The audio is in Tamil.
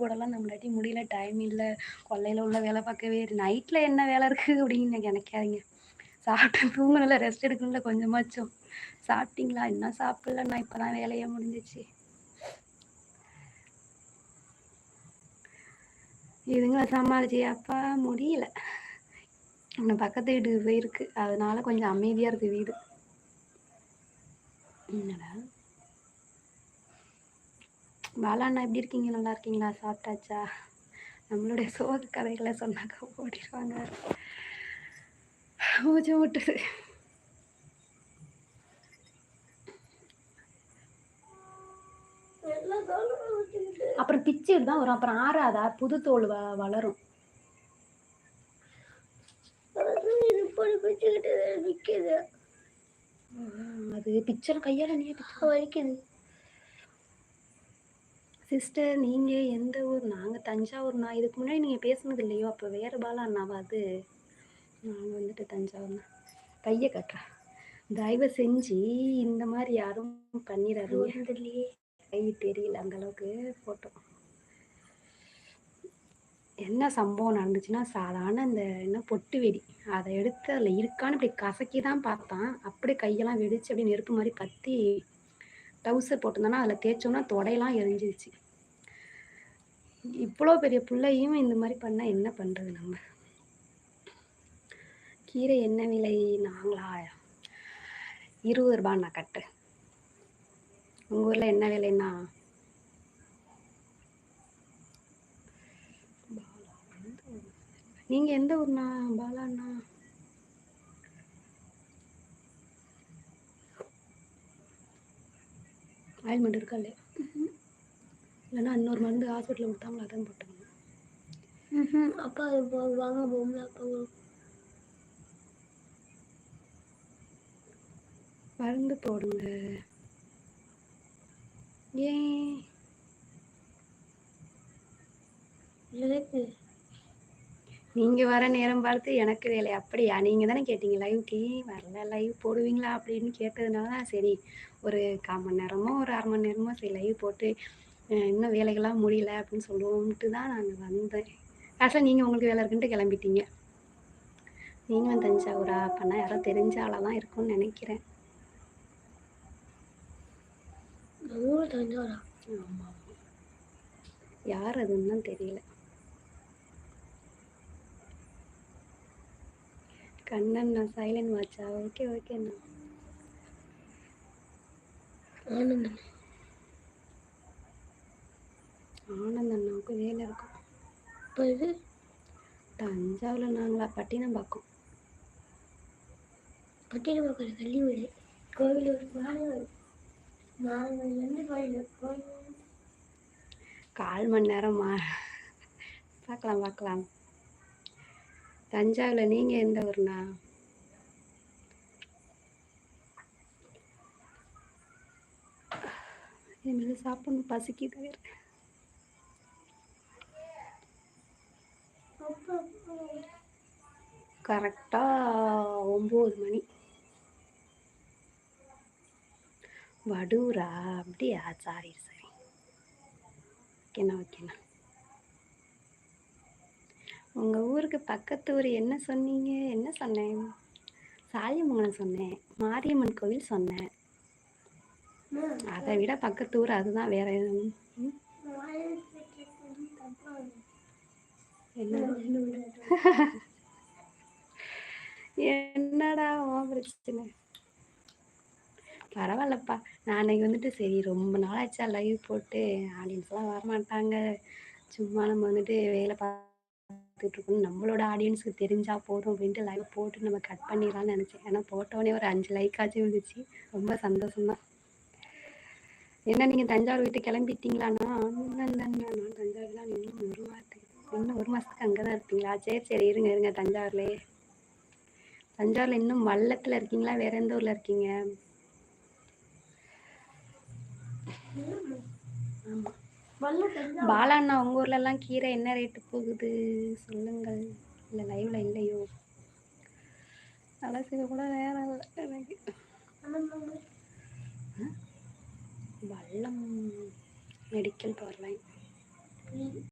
போடலாம் நம்மளாட்டி முடியல டைம் இல்லை கொல்லையில் உள்ள வேலை பார்க்கவே நைட்டில் என்ன வேலை இருக்குது அப்படின்னு நினைக்காதீங்க. சாப்பிட்டு தூங்கணும்ல ரெஸ்ட் எடுக்கணும்ல கொஞ்சமாச்சும். சாப்பிட்டீங்களா? இன்னும் சாப்பிடலன்னா இப்போ தான் வேலையே முடிஞ்சிச்சு. இதுங்களை சமாளிச்சு அப்பா முடியல. இன்னும் பக்கத்து வீட்டுக்கு போயிருக்கு. அதனால கொஞ்சம் அமைதியாக இருக்குது வீடு. என்னடா? பாலாண்ணா எப்படி இருக்கீங்க? நல்லா இருக்கீங்களா? சாப்பிட்டாச்சா? நம்மளுடைய சோக கதைகளை சொன்னாக்கா ஓடிடுவாங்க. மூச்சு விட்டுது அப்புறம் பிச்சு தான் வரும். அப்புறம் ஆறாதா? புது தோல் வ வளரும். அது பிச்சர் கையால நீ வலிக்குது. சிஸ்டர் நீங்கள் எந்த ஊர்? நாங்கள் தஞ்சாவூர்ண்ணா இதுக்கு முன்னாடி நீங்கள் பேசுனது இல்லையோ? அப்போ வேறு பாலா அண்ணாவா அது? நாங்கள் வந்துட்டு தஞ்சாவூர்ண்ணா கையை கட்டுறேன் தயவு செஞ்சு இந்த மாதிரி யாரும் பண்ணிடாதீங்க. இல்லையே கை தெரியல அந்தளவுக்கு ஃபோட்டோ என்ன சம்பவம் நடந்துச்சுன்னா சாதாரண இந்த என்ன பொட்டு வெடி. அதை எடுத்து அதில் இருக்கான்னு இப்படி கசக்கி தான் பார்த்தான். அப்படியே கையெல்லாம் வெடிச்சு அப்படியே நெருப்பு மாதிரி பற்றி டவுசர் போட்டிருந்தோன்னா அதில் தேய்ச்சோன்னா தொடையெல்லாம் எரிஞ்சிருச்சு. இவ்வளோ பெரிய பிள்ளையும் இந்த மாதிரி பண்ணால் என்ன பண்ணுறது நம்ம? கீரை என்ன விலை? நாங்களா? இருபது ரூபாண்ணா கட்டு. உங்கள் ஊரில் என்ன விலைன்னா? நீங்கள் எந்த ஊர்ண்ணா? பாலாண்ணா? ஆயில்மெண்ட் இருக்கா இல்லையா? இல்லைன்னா இன்னொரு மருந்து ஹாஸ்பிட்டலில் கொடுத்தாங்களா அதான் போட்டுக்கணும் அப்பா அது வாங்க போகும்போது அப்பா மருந்து போடுங்க. ஏன்? எனக்கு நீங்கள் வர நேரம் பார்த்து எனக்கு வேலை. அப்படியா? நீங்கள் தானே கேட்டீங்க லைவ்க்கு வரல லைவ் போடுவீங்களா அப்படின்னு கேட்டதுனால தான் சரி. ஒரு கால் மணி நேரமோ ஒரு அரை மணி நேரமோ சரி லைவ் போட்டு இன்னும் வேலைகள்லாம் முடியல அப்படின்னு சொல்லுவோம்ட்டு தான் நாங்கள் வந்தேன். ஆக்சுவலாக நீங்கள் உங்களுக்கு வேலை இருக்குன்ட்டு கிளம்பிட்டீங்க. நீங்களும் தஞ்சாவூரா? அப்போனா யாரோ தெரிஞ்ச ஆளாக தான் இருக்கும்னு நினைக்கிறேன். தஞ்சாவூரா? ஆமாம் யார் அதுன்னு தான் தெரியல. கண்ணண்ணா சைலண்ட் வாட்சா ஓகே ஓகேண்ணா ஆனந்த அண்ணாவுக்கும் வேலை இருக்கும். இப்போ இது தஞ்சாவூரில் நாங்களா பட்டினம் பார்க்கோம் பட்டினம் பார்க்கல கள்ளி வீடு. கோவில் ஒரு மாலை நாலுலேருந்து கோயில் கோயில் கால் மணி நேரமா பார்க்கலாம் பார்க்கலாம். தஞ்சாவூரில் நீங்கள் எந்த ஊர்னா இனிமேல் சாப்பிடணும் பசிக்கு கரெக்டாக ஒம்பது மணி. வடூரா அப்படியா? சாரி சரி ஓகேண்ணா ஓகேண்ணா. உங்கள் ஊருக்கு பக்கத்து ஊர் என்ன சொன்னீங்க? என்ன சொன்னேன்? சாலியமங்கலம் சொன்னேன். மாரியம்மன் கோவில் சொன்னேன். அதை விட பக்கத்து ஊர் அதுதான் வேற எதுவும். என்னடா உன் பிரச்சனை? பரவாயில்லப்பா. நான் அன்னைக்கு வந்துட்டு சரி ரொம்ப நாளாச்சா லைவ் போட்டு ஆடியன்ஸ்லாம் வரமாட்டாங்க. சும்மா நம்ம வந்துட்டு வேலை பார்த்துட்டு பார்த்துட்ருக்கணும் நம்மளோட ஆடியன்ஸுக்கு தெரிஞ்சால் போதும் அப்படின்ட்டு லைவ் போட்டு நம்ம கட் பண்ணிடலாம்னு நினச்சேன். ஏன்னா போட்டோடனே ஒரு அஞ்சு லைக் ஆச்சு வந்துச்சு. ரொம்ப சந்தோஷம்தான். என்ன நீங்கள் தஞ்சாவூர் வீட்டு கிளம்பிட்டீங்களாண்ணா நான் தஞ்சாவூர்லாம் இன்னும் ஒரு வாரத்துக்கு இன்னும் ஒரு மாதத்துக்கு அங்கே தான் இருப்பீங்களா? சரி சரி இருங்க இருங்க தஞ்சாவூர்லேயே. தஞ்சாவூரில் இன்னும் வல்லத்துல இருக்கீங்களா? வேற எந்த ஊரில் இருக்கீங்க? ஆமாம் உங்க உங்கள் ஊர்லலாம் கீரை என்ன ரேட்டு போகுது? சொல்லுங்கள். இல்லை லைவ்ல இல்லையோ? அலசிக்க கூட நேரம் இல்லை எனக்கு. வல்லம் மெடிக்கல் பவர்